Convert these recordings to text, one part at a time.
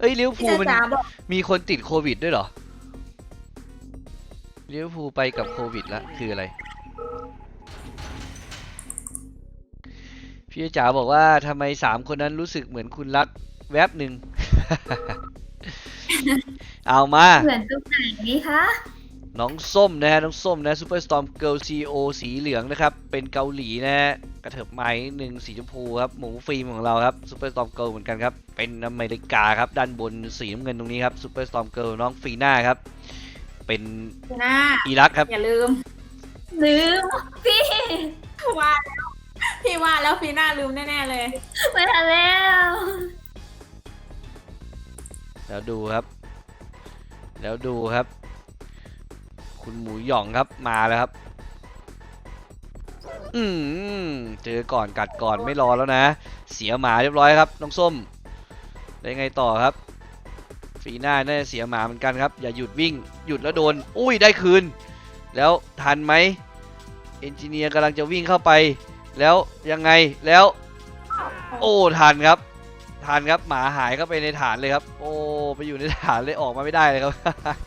เอ้ยลิเวอร์พูพี่ลมันจ๋าบอกมีคนติดโควิดด้วยเหรอลิเวอร์พูลไปกับโควิดแล้วคืออะไร พี่จ๋าบอกว่าทำไมสามคนนั้นรู้สึกเหมือนคุณรักแวบหนึ่ง เอามา เหมือนตรงไหนคะน้องส้มนะฮะน้องส้มนะซูเปอร์สตอมเกิลซีโอสีเหลืองนะครับ เป็นเกาหลีนะฮะ กระเถิบไม้หนึ่งสีชมพูครับหมูฟิล์มของเราครับซูเปอร์สตอมเกิลเหมือนกันครับเป็นอเมริกาครับด้านบนสีน้ำเงินตรงนี้ครับซูเปอร์สตอมเกิลน้องฟีน่าครับ เป็นหน้าอิรักครับ อย่าลืม ลืมพี่ว่าแล้วพี่ว่าแล้วฟีน่าลืมแน่ๆเลยไม่ทันแล้วแล้วดูครับ แล้วดูครับ คุณหมูหย่องครับมาแล้วครับ อืมเจอก่อนกัดก่อนไม่รอแล้วนะ เสียหมาเรียบร้อยครับน้องส้ม ได้ไงต่อครับฟีหน้าน่าจะเสียหมาเหมือนกันครับ อย่าหยุดวิ่งหยุดแล้วโดน อุ้ยได้คืน แล้วทันไหมเอนจิเนียร์กำลังจะวิ่งเข้าไป แล้วยังไงแล้ว โอ้ทันครับทันครับหมาหายเข้าไปในฐานเลยครับ โอ้ไปอยู่ในฐานเลยออกมาไม่ได้เลยครับ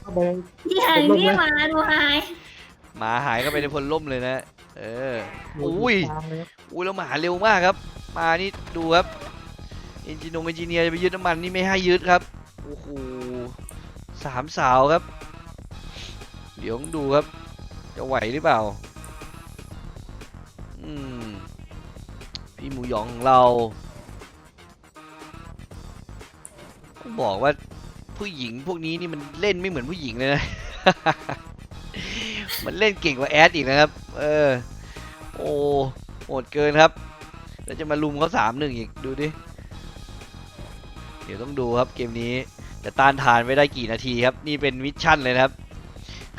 เข้าไป พี่หายพี่มาดูหาย หมาหายเข้าไปในพลล่มเลยนะ เออดูอุ้ยตามเลยครับอุ้ยแล้วหมาเร็วมากครับ มานี่ดูครับเอนจินงเอนจิเนียร์จะไปยึดน้ำมันนี่ไม่ให้ยึดครับโอ้โหสามสาวครับ เดี๋ยวต้องดูครับ จะไหวหรือเปล่าอืมพี่หมูหยองของเราก็บอกว่าผู้หญิงพวกนี้นี่มันเล่นไม่เหมือนผู้หญิงเลยนะ มันเล่นเก่งกว่าแอดอีกนะครับ เออ โอ้โหดเกินครับ แล้วจะมาลุมเขาสามหนึ่งอีกดูดิ เดี๋ยวต้องดูครับเกมนี้จะต้านทานไว้ได้กี่นาทีครับ นี่เป็นมิชชั่นเลยนะครับ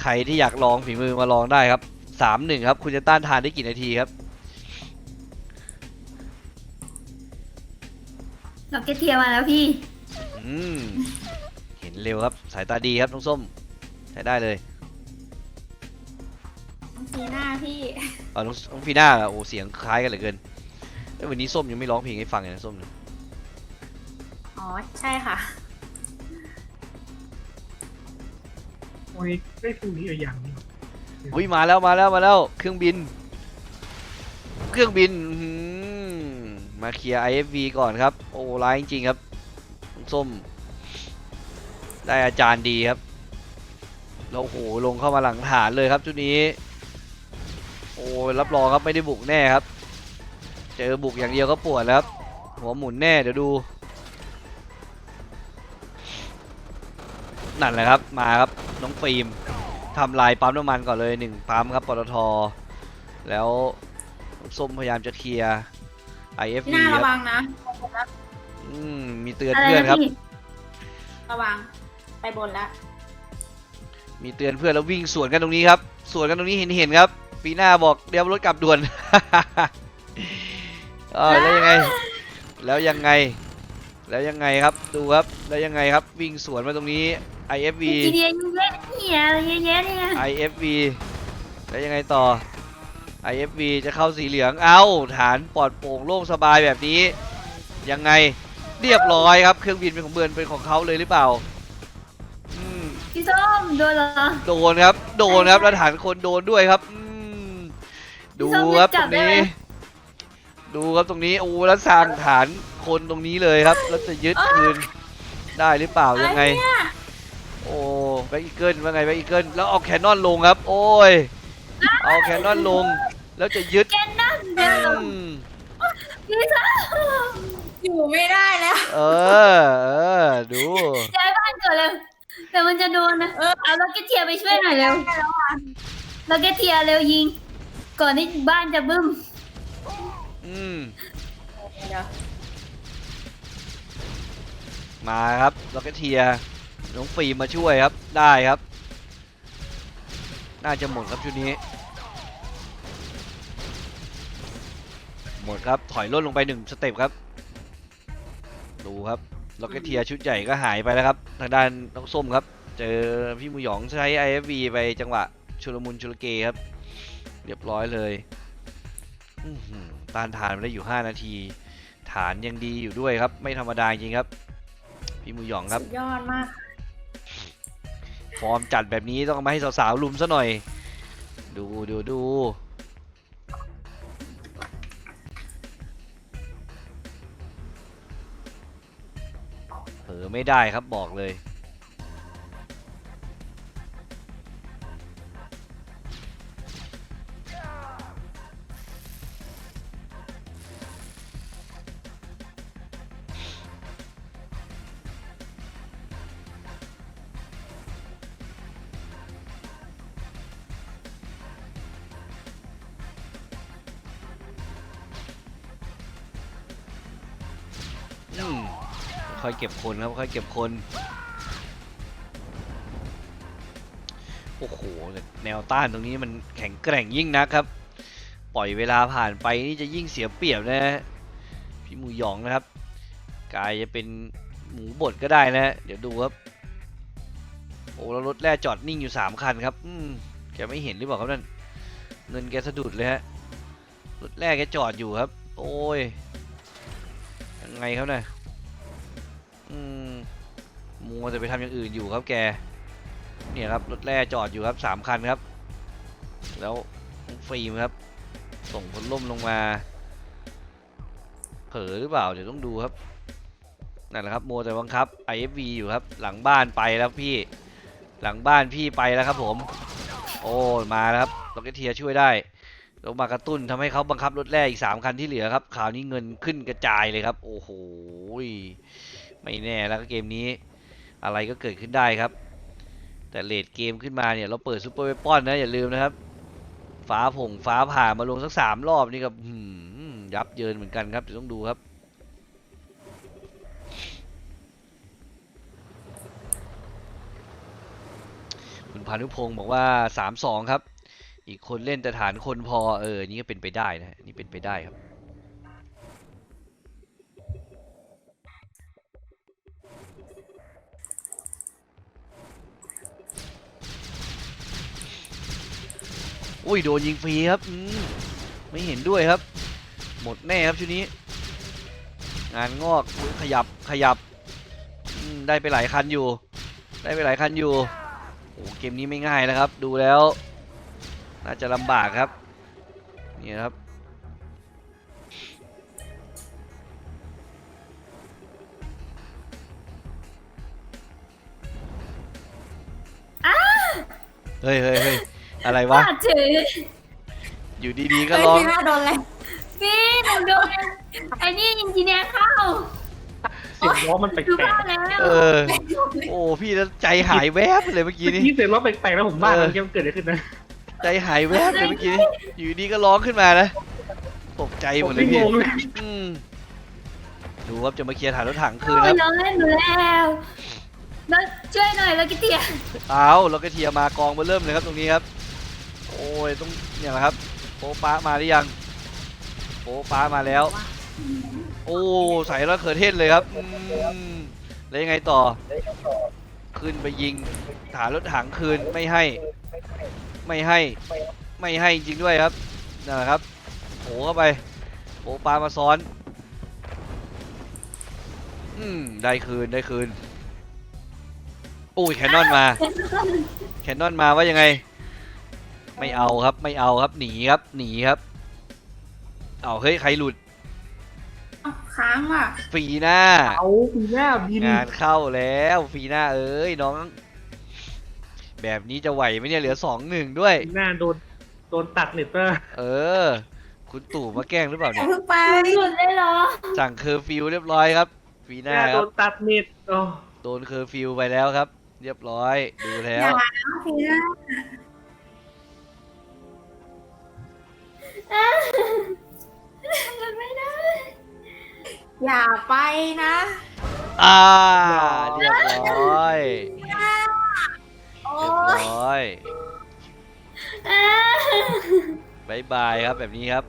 ใครที่อยากลองฝีมือมาลองได้ครับสามหนึ่งครับ คุณจะต้านทานได้กี่นาทีครับดอกเกตเทียมาแล้วพี่อืมเห็นเร็วครับ สายตาดีครับน้องส้ม ใช้ได้เลย ฟีน่าพี่เอาน้องน้องฟีน่าอะโอ้เสียงคล้ายกันเหลือเกินเอ้ยวันนี้ส้มยังไม่ร้องเพลงให้ฟังเลยนะส้มเนี่ยอ๋อ ใช่ค่ะ โอ้ยได้พรุ่งนี้อีกอย่างหนึงอุ้ยมาแล้วมาแล้วมาแล้ว เครื่องบิน เครื่องบินอื้อหือมาเคลียร์ IFV ก่อนครับ โอ้ร้ายจริงๆครับน้องส้ม ได้อาจารย์ดีครับแล้วโอ้โหลงเข้ามาหลังฐานเลยครับชุดนี้โอ้รับรองครับไม่ได้บุกแน่ครับ เจอบุกอย่างเดียวก็ปวดแล้วครับหัวหมุนแน่เดี๋ยวดูนั่นแหละครับมาครับน้องฟิล์มทำลายปั๊มน้ำมันก่อนเลยหนึ่งปั๊มครับปตทแล้วน้องส้มพยายามจะเคลียร์ IFV หน้าคระรับวังนะอืมมีเตือนอะไรเพื่อนนะครับพี่ระวัง ไปบนแล้วมีเตือนเพื่อนแล้ววิ่งสวนกันตรงนี้ครับสวนกันตรงนี้เห็นเห็นๆครับ ปีหน้าบอกเดี๋ยวรถกลับด่วน เออแล้วยังไง แล้วยังไง แล้วยังไงครับ ดูครับ แล้วยังไงครับ วิ่งสวนมาตรงนี้ IFV จีเดียยุ่งแย่เนี่ยอะไรเยอะแยะเนี่ย IFV แล้วยังไงต่อ IFV จะเข้าสีเหลือง เอ้า ฐานปลอดโปร่งโล่งสบายแบบนี้ ยังไง เรียบร้อยครับ เครื่องบินเป็นของเบิร์นเป็นของเขาเลยหรือเปล่าอืมพี่ส้มโดนเหรอ โดนครับ โดนครับ แล้วฐานคนโดนด้วยครับอืม ดูครับตรงนี้ ดูครับตรงนี้โอ้แล้วสร้างฐานคนตรงนี้เลยครับ แล้วจะยึดคืนได้หรือเปล่ายังไง โอ้แบ็กอีเกิลว่าไงแบ็กอีเกิลแล้วเอาแคนนอนลงครับ โอ้ย เอาแคนนอนลง แล้วจะยึดแกนนั่นเดิอืมมพี่ส้มอยู่ไม่ได้แล้ว เออเออดูย้ายบ้านก่อนเลยแต่มันจะโดนนะ เออเอาล็อกเก็ตเทียไปช่วยหน่อยเร็วล็อกเก็ตเทียเร็วยิง ก่อนที่บ้านจะบึ้มอืม เดี๋ยวมาครับล็อกเกตเทียน้องฟิล์มมาช่วยครับ ได้ครับ น่าจะหมดครับชุดนี้ หมดครับ ถอยล่นลงไปหนึ่งสเต็ปครับ ดูครับล็อกเกตเทียชุดใหญ่ก็หายไปแล้วครับ ทางด้านน้องส้มครับ เจอพี่มูหยองใช้ IFV ไปจังหวะชุลมุนชุลเกครับ เรียบร้อยเลยอื้อหือต้านทานมาได้อยู่ 5 นาที ฐานยังดีอยู่ด้วยครับ ไม่ธรรมดาจริงครับ พี่หมูหยองครับสุดยอดมาก ฟอร์มจัดแบบนี้ต้องเอามาให้สาวๆลุมซะหน่อย ดูดูดูเผลอไม่ได้ครับบอกเลย อยเก็บคนครับค่อยเก็บคน โอ้โหแนวต้านตรงนี้มันแข็งแกร่งยิ่งนักครับ ปล่อยเวลาผ่านไปนี่จะยิ่งเสียเปรียบนะพี่หมูหยองนะครับกายจะเป็นหมูบดก็ได้นะเดี๋ยวดูครับโอ้แล้วรถแร่จอดนิ่งอยู่ 3 คันครับอืมแกไม่เห็นหรือเปล่าครับนั่นเงินแกสะดุดเลยฮะรถแร่แกจอดอยู่ครับ โอ้ยยังไงครับเนี่ย อืมมัวแต่ไปทำอย่างอื่นอยู่ครับแก เนี่ยครับรถแร่จอดอยู่ครับสามคันครับ แล้วฟิล์มครับ ส่งผลล่มลงมา เผลอหรือเปล่าเดี๋ยวต้องดูครับนั่นแหละครับมัวแต่บังคับ IFV อยู่ครับ หลังบ้านไปแล้วพี่ หลังบ้านพี่ไปแล้วครับผม โอ้มาแล้วครับล็อกเกเทียช่วยได้ลงมากระตุ้นทำให้เขาบังคับรถแร่อีก3คันที่เหลือครับคราวนี้เงินขึ้นกระจายเลยครับ โอ้โห ไม่แน่แล้วก็เกมนี้อะไรก็เกิดขึ้นได้ครับ แต่เลดเกมขึ้นมาเนี่ยเราเปิดซูเปอร์เวปอนนะอย่าลืมนะครับ ฟ้าผงฟ้าผ่ามาลงสักสามรอบนี่ก็หืมยับเยินเหมือนกันครับเดี๋ยวต้องดูครับคุณพานุพงศ์บอกว่า3-2ครับ อีกคนเล่นแต่ฐานคนพอเออนี่ก็เป็นไปได้นะนี่เป็นไปได้ครับ อุ้ยโดนยิงฟรีครับอืมไม่เห็นด้วยครับ หมดแน่ครับชุดนี้ งานงอกอุ๊ยขยับขยับอืมได้ไปหลายคันอยู่ ได้ไปหลายคันอยู่โอ้เกมนี้ไม่ง่ายนะครับ ดูแล้ว น่าจะลำบากครับนี่นะครับเฮ้ยเฮ้ยเฮ้ย อะไรวะว่าเฉยอยู่ดีๆก็เฮ้ยร้อง พี่น่าโดนอะไรพี่หนูโดนไอ้นี่อินจิเนียร์เข้าเสียงล้อมันแปลดูกบ้านแล้ว เออ โอ้พี่แล้วใจหายแวบเลยเมื่อๆกี้เมื่อนี่กี้เสียงล้อแปลกๆแล้วผมว่าเออ มันเกิดอะไรขึ้นนะใจหายแวบเลยเมื่อกี้นี่อยู่ดีก็ร้องขึ้นมานะตกใจหผมมดเลยไม่พี่งงเลยอืมดูครับจะมาเคลียร์ฐานรถถังคืนโอ้คยรับน้องเล่นหนูแล้วแล้วช่วยหน่อยแล้วกิเตียเอาเราก็เทียร์มากองมาเริ่มเลยครับตรงนี้ครับโอ้ยต้องเนี่ยแหละครับโป๊ป้ามาหรือยังโป๊ป้ามาแล้ว โอ้ใส่แล้วเขือเทศเลยครับอืมแล้วยังไงต่อ ขึ้นไปยิงฐานรถถังคืนไม่ให้ ไม่ให้ ไม่ให้จริงด้วยครับนั่นแหละครับโผเข้าไปโผปลามาซ้อน อืมได้คืนได้คืนโอ้ยแคนนอนมา แคนนอนมาว่ายังไง ไม่เอาครับไม่เอาครับหนีครับหนีครับ เอาเฮ้ยใครหลุดอ้าวค้างว่ะฟรีหน้า เอาปีหน้าบินงานเข้าแล้วฟรีหน้าเอ้ยน้อง แบบนี้จะไหวไหมเนี่ยเหลือสองหนึ่งด้วย ปีหน้าโดนโดนตัดเน็ตเตอร์เออ คุณตู่มาแกล้งหรือเปล่าอเนี่ย่าย เพิ่งไปหลุดเลยเหรอ สั่งเคอร์ฟิวเรียบร้อยครับฟรีหปีหน้าน้าคโดรับนตัดเน็ตโอ้โดนเคอร์ฟิวไปแล้วครับ เรียบร้อยดูแล้อย่าว นะพี่น่า หลุดไม่ได้ อย่าไปนะ อ่า เรียบร้อย โอ้เรียบยร้อยอ่าบายบายครับแบบนี้ครับ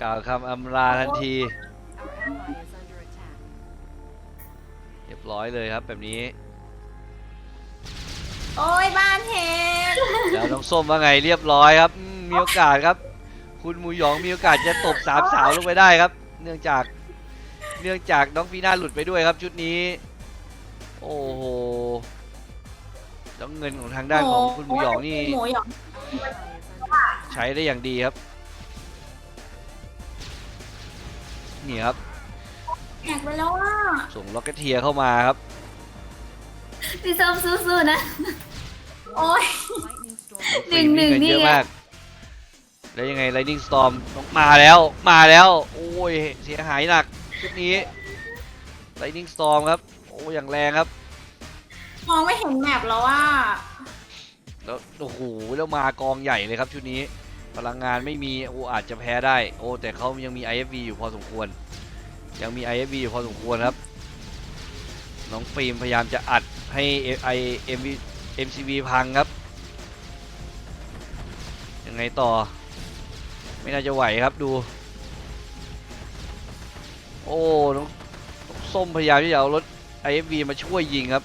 กล่าวคำอำลาทันทีเรียบร้อยเลยครับแบบนี้ โอ้ยบ้านเห็นแล้วน้องส้มว่าไงเรียบร้อยครับอืมมีโอกาสครับ คุณหมูหยองมีโอกาสจะตบสามสาวลงไปได้ครับ เนื่องจากเนื่องจากน้องฟีน่าหลุดไปด้วยครับชุดนี้ โอ้โหแล้วเงินของทางด้านของคุณหมูหยองนี่หมูหยองใช้ได้อย่างดีครับนี่ครับแหกไปแล้วอะส่งล็อกเก็ตเทียร์เข้ามาครับพี่ส้มสู้ๆนะ โอ้ยหนึ่งหนึ่งฟรีมีเงินี่เยอะไงมาก แล้วยังไง Lightning Storm ต้องมาแล้วมาแล้วโอ้ยเสียหายหนักชุดนี้ Lightning Storm ครับโอ้อย่างแรงครับมองไม่เห็นแมปแล้วอะแล้วโอ้โหแล้วมากองใหญ่เลยครับชุดนี้พลังงานไม่มีโอ้อาจจะแพ้ได้โอ้แต่เขายังมี IFV อยู่พอสมควร ยังมี IFV อยู่พอสมควรครับ น้องฟิล์มพยายามจะอัดให้ไอ MV MCV พังครับ ยังไงต่อ ไม่น่าจะไหวครับดู โอ้น้องน้องส้มพยายามที่จะเอารถ IFV มาช่วยยิงครับ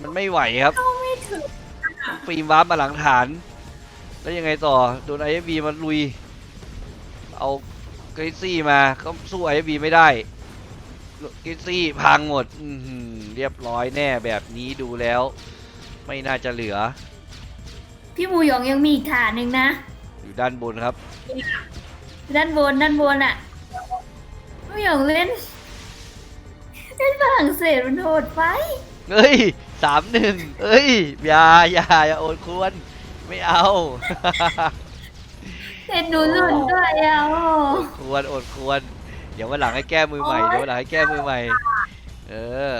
มันไม่ไหวครับไม่ถึงฟิล์มวาร์ปมาหลังฐาน แล้วยังไงต่อโดน IFB มาลุย เอาเกรซี่มาก็สู้ IFB ไม่ได้เกรซี่พังหมดอื้อหือเรียบร้อยแน่แบบนี้ดูแล้ว ไม่น่าจะเหลือ พี่หมูหยองยังมีอีกฐานหนึ่งนะ อยู่ด้านบนครับ ด้านบนด้านบนอะหมูหยองเล่น เล่นฝรั่งเศสมันโหดไปเฮ้ยสามหนึ่งเอ้ยอย่าอย่าอย่าโอนควร ไม่เอา เห็นหนูหลุนด้วยอะโอ้ควรอดควร เดี๋ยววันหลังให้แก้มือใหม่ เดี๋ยววันหลังให้แก้มือใหม่ เออ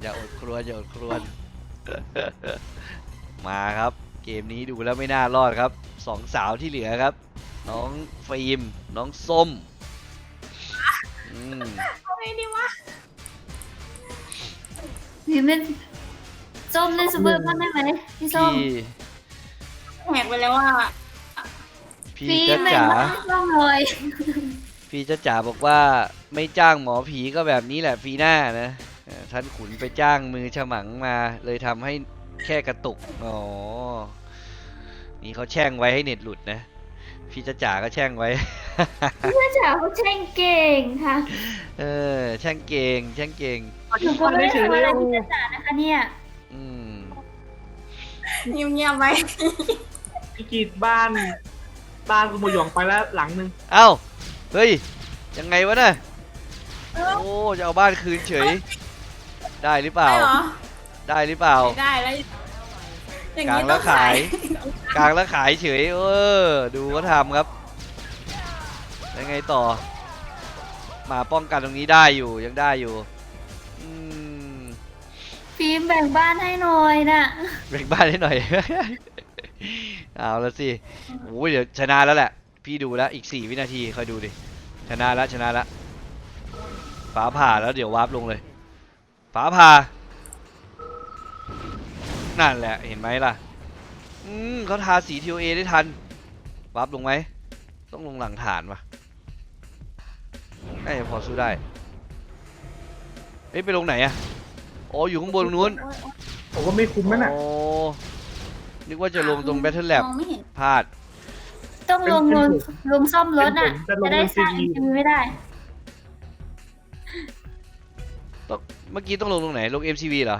อย่าอดครวญอย่าอดครวญ มาครับ เกมนี้ดูแล้วไม่น่ารอดครับ สองสาวที่เหลือครับ น้องฟิล์ม น้องส้มอืมทำไงดีวะพี่เล่นส้มเล่นซูเปอร์บ้างได้ไหมพี่ส้มพี่ แหกไปแล้วอะพี่พี่จ้าแม่งจ๋ามาให้ส้มเลยพี่จ้าจ๋าบอกว่าไม่จ้างหมอผีก็แบบนี้แหละฟีหน้านะเออท่านขุนไปจ้างมือฉมังมา เลยทำให้แค่กระตุก อ๋อ นี่เขาแช่งไว้ให้เน็ตหลุดนะ พี่จ้าจ๋าก็แช่งไว้ พี่จ๋าเขาแช่งเก่งค่ะเออ แช่งเก่ง แช่งเก่ง หนูก็ไม่ได้ทำอะไรพี่จ๋านะคะเนี่ยอืม เงียบๆไว้พี่กีดบ้าน บ้านคุณหมูหยองไปแล้วหลังหนึ่งเอ้า เฮ้ย ยังไงวะน่ะ โอ้ จะเอาบ้านคืนเฉย ได้หรือเปล่าได้เหรอได้หรือเปล่า ไม่ได้แล้ว อย่างกลางนี้แล้ต้อวงขาขายย กลางแล้วขายเฉย เออ ดูเขาทำครับยังไงต่อ มาป้องกันตรงนี้ได้อยู่ยังได้อยู่อืมฟิล์มแบ่งบ้านให้หน่อยน่ะแบ่งบ้านให้หน่อย เอาละสิโอ้ยเดี๋ยวชนะแล้วแหละ พี่ดูแล้วอีกสี่วินาทีคอยดูดิ ชนะแล้วชนะแล้วฟ้าผ่าแล้วเดี๋ยววาร์ปลงเลยฟ้าผ่า นั่นแหละเห็นไหมล่ะ อืมเขาทาสี TOA ได้ทันวาร์ปลงไหม ต้องลงหลังฐานวะน่าจะพอสู้ได้ เอ้ยไปลงไหนอะอ๋ออยู่ข้างบนตรงนู้นผมว่าไม่คุ้มนั่นน่ะ โอ้นึกว่าจะลงตรง Battle Lab มองไม่เห็น พลาด ต้องลงลงลงซ่อมรถอะ เป็นผมจะลงจะได้สร้าง MCV อินไม่ได้ต้องเมื่อกี้ต้องลงตรงไหน ลง MCV เหรอ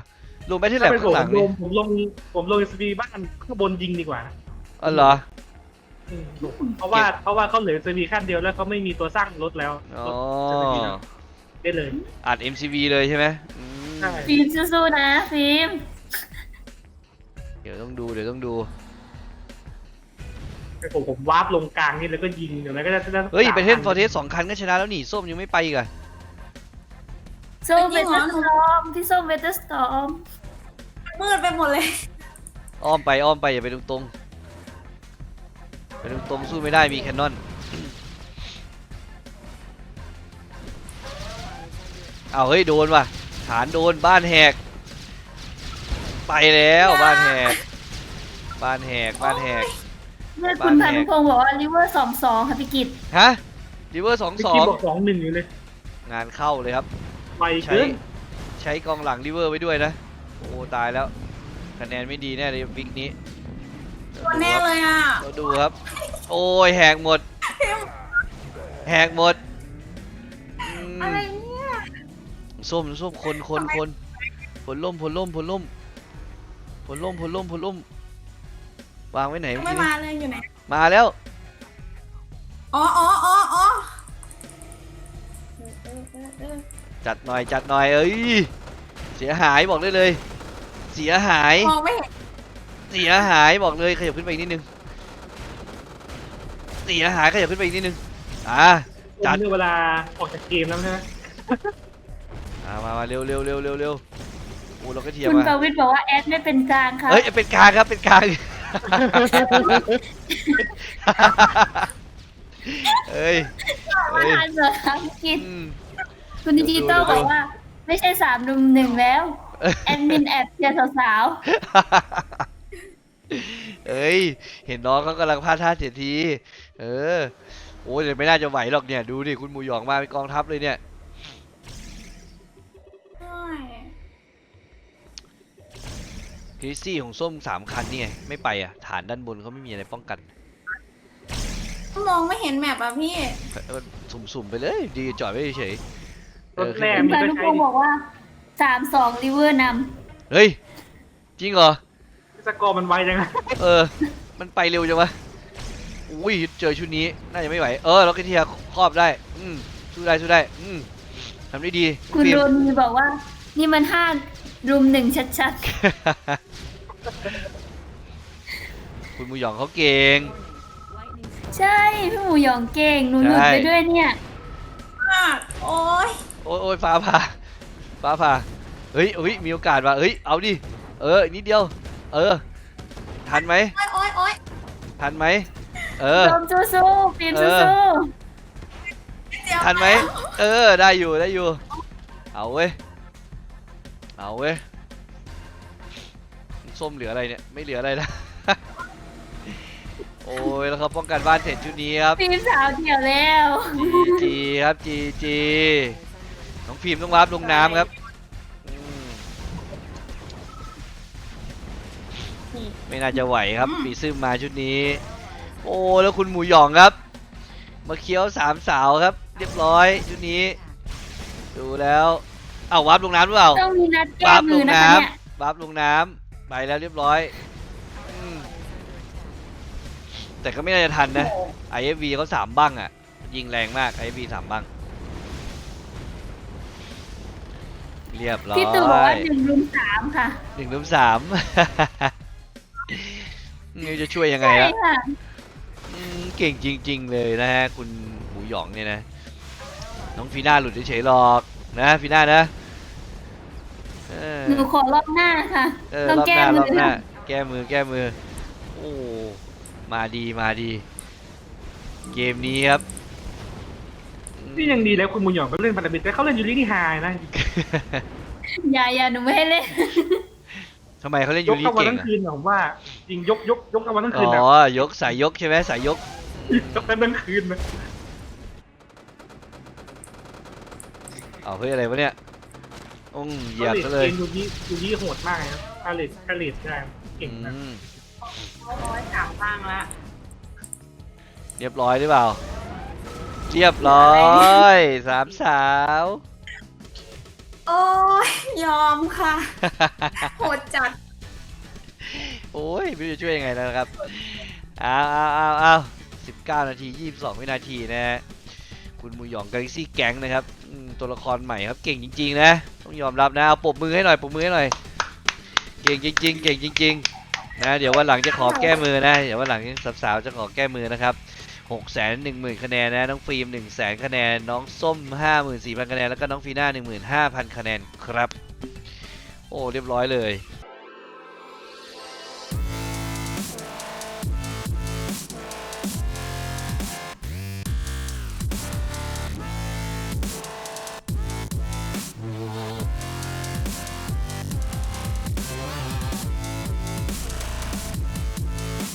ลง Battle ถ้า Lab เป็นผข้างมหลังลนี่งผมลงผมลงสปีบ้านข้างบนยิงดีกว่าอ๋อเหรอ อืมเพราะว่าเพราะว่าเขาเหลือสปีขั้นเดียวแล้วเขาไม่มีตัวสร้างรถแล้วอ๋อ รถจะไม่มีแล้วได้เลย อัด MCV เลยใช่ไหมอืมใช่ ฟิล์มสู้ๆนะฟิล์มเดี๋ยวต้องดู เดี๋ยวต้องดูแต่ผมผมวาร์ปลงกลางนี่แล้วก็ยิงเดี๋ยวแล้วก็จะจะเฮ้ยไปเทนฟอร์เทสสองคันก็ชนะแล้วนี่ส้มยังไม่ไปอีกอะส้มเวทเตอร์สตอมพี่ส้มเวทเตอร์สตอม มืดไปหมดเลย อ้อมไปอ้อมไปอย่าไปตรงตรงๆไปตรงตรงๆสู้ไม่ได้มีแคนนอน เอาเฮ้ยโดนว่ะฐานโดนบ้านแหก ไปแล้วบ้านแหก บ้านแหกบ้านแหก เมื่อคุณบ้าพันนแหกพงศ์บอกว่าลิเวอร์สองสองค่ะพี่กิตฮะริเวอร์สองพี่สอกีงบอกสองหนึ่งอยู่เลยงานเข้าเลยครับ ไปใช้เกินใช้กองหลังริเวอร์ไว้ด้วยนะ โอ้ตายแล้วคะแนนไม่ดีแน่เลยวิกนี้ตัวแน่เลยอะเราดูครับ โอ้ยแหกหมด แหกหมดอืมอะไรเนี่ยส้มส้มคนคนคนผลล่มผลล่มผลล่มผลล่มผลล่มผลล่มวางไว้ไหนยังเมื่อไม่กี้มานี้เลยอยู่ไหนมาแล้วอ๋ออ๋ออ๋ออ๋อจัดหน่อยจัดหน่อยเอ้ย เสียหายบอกได้เลย เสียหาย มองไม่เห็นเสียหายบอกเลยขยับขึ้นไปอีกนิดนึง เสียหายขยับขึ้นไปอีกนิดนึง อ่า จัจัด ดเวลาออกจากเกมแล้วใช่ไหมอ่ามามาเร็วเร็วเร็วเร็วเร็วโอ้เราก็เทียมคุณมาประวิตรบอกว่าแอดไม่เป็นกลางค่ะเฮ้ยเป็นกลางครับเป็นกลาง เฮ้ย เฮ้ยอ่านภาษาอังกฤษอืม คุณดิจิตอลบอกว่า ไม่ใช่สามรุมหนึ่งแล้ว แอดมินแอบเชียร์สาวเอ้ย เห็นน้องเขากำลังพลาดท่าเสียที เออ โอ้ยเดี๋ยวไม่น่าจะไหวหรอกเนี่ย ดูดิ คุณหมูหยองมาเป็นกองทัพเลยเนี่ยใช่คริสซี่ของส้มสามคันนี่ไงไม่ไปอะ ฐานด้านบนเขาไม่มีอะไรป้องกันมองไม่เห็นแมปอะพี่ เออสุ่มๆไปเลย ดีจอดไว้เฉยๆเอ รอถขึ้นแรไปกๆคุณมีพาก็นุพใช้งศ์บอกว่าสามสองริเวอร์นเฮ้ย จริงเหรอ สกอร์มันไวจังอะเออ มันไปเร็วจังวะ อุ้ย เจอชุดนี้ น่าจะไม่ไหว เออล็อกเก็ตเทียครอบได้ อืมสู้ได้สู้ได้ อืมทำได้ดีำคุณฟิล์โดมนมีบอกว่า นี่มันห้ารุมหนึ่งชัดคุณหมูหยองเขาเก่ง ๆ ใช่ พี่หมูหยองเก่งหนูหลุดใช่ ไปด้วยเนี่ย มากโอ้ย โอ้ยโอ้ยฟ้าผ่าฟ้าผ่าเฮ้ยเฮ้ยมีโอกาสว่ะเฮ้ยเอาดิเอออีกนิดเดียว เออ ทันไหมโอ้ยโอ้ยโอ้ยทันไหมเออโดมสู้ๆฟิล์มเออสู้เจียวทันไหมเออได้อยู่ได้อยู่ เอาเว้ยเอาเว้ยส้มเหลืออะไรเนี่ยไม่เหลืออะไรนะ โอ้ยแล้วเขาป้องกันบ้านเสร็จชุดนี้ครับๆฟิล์มสาวเดี่ยวแล้วจีจีครับจีจี น้องฟิล์มต้องรับลงน้ำครับอืมไม่น่าจะไหวครับปีซึมมาชุดนี้ โอ้แล้วคุณหมูหยองครับ มาเคี้ยวสามสาวครับ เรียบร้อยชุดนี้ ดูแล้วเอ้าวับลงน้ำหรือเปล่า ต้องมีนัดแก้วับมืลองนะคะน้เนี่ยำวับลงน้ำไปแล้วเรียบร้อยอืมแต่ก็ไม่น่าจะทันนะ IFV เขาสามบังอะ ยิงแรงมาก IFV สามบัง เรียบร้อยพี่ตู่บอกว่าหนึ่งรุมสามค่ะหนึ่งลุมสามนี่จะช่วยยังไงใช่ฮะค่ะอืมเก่งจริง ๆ เลยนะฮะ คุณหมูหยองเนี่ยนะ น้องฟีน่าหลุดเฉยๆหรอกนะฟีน่านะเออ หนูขอรอบหน้าค่ะ เออต้องรอบแก้หน้ามืรออบหน้า ค่ะแก้มือแก้มือ โอ้ มาดีมาดี เกมนี้ครับอืม นี่ยังดีแล้วคุณมุนหยองก็เล่นพันธมิตรแต่เขาเล่นยูรินี่ไฮนะอย่าอย่าหนูไม่ให้เล่นทำไมเขาเล่นยยูกริเข้ามาเก่งทั้งอะคืนอะผมว่า จริงยกยกยกเข้ามาทั้งคือ๋นนะอยกสายยกใช่ไหมสายยก ยกกันทั้งคืนนะเอาเฮ้ยอะไรวะเนี่ยอุ้งเหยียบซะเลยเกมยูริยูริโหดมากเลยครับคาเลตคาเลตใช่เก่งนะอืมโอ้ยสามบ้างละเรียบร้อยหรือเปล่า เรียบร้อยสามสาว โอ้ยยอมค่ะ โหดจัด โอ้ยไม่รู้จะช่วยยังไงแล้วนะครับเอาเอาเอาเอาสิบเก้านาทียี่สิบสองวินาทีนะฮะคุณหมูหยองกาแล็กซี่แก๊งนะครับอืมตัวละครใหม่ครับเก่งจริงๆนะ ต้องยอมรับนะเอาปรบมือให้หน่อยปรบมือให้หน่อย เก่งจริง ๆ เก่งจริง ๆ นะ เดี๋ยววันหลังจะขอแก้มือนะ เดี๋ยววันหลังสาวๆจะขอแก้มือนะครับ หกแสนหนึ่งหมื่นคะแนนนะน้องฟิล์มหนึ่งแสนคะแนน น้องส้มห้าหมื่นสี่พันคะแนน แล้วก็น้องฟีน่าหนึ่งหมื่นห้าพันคะแนนครับ โอ้ เรียบร้อยเลย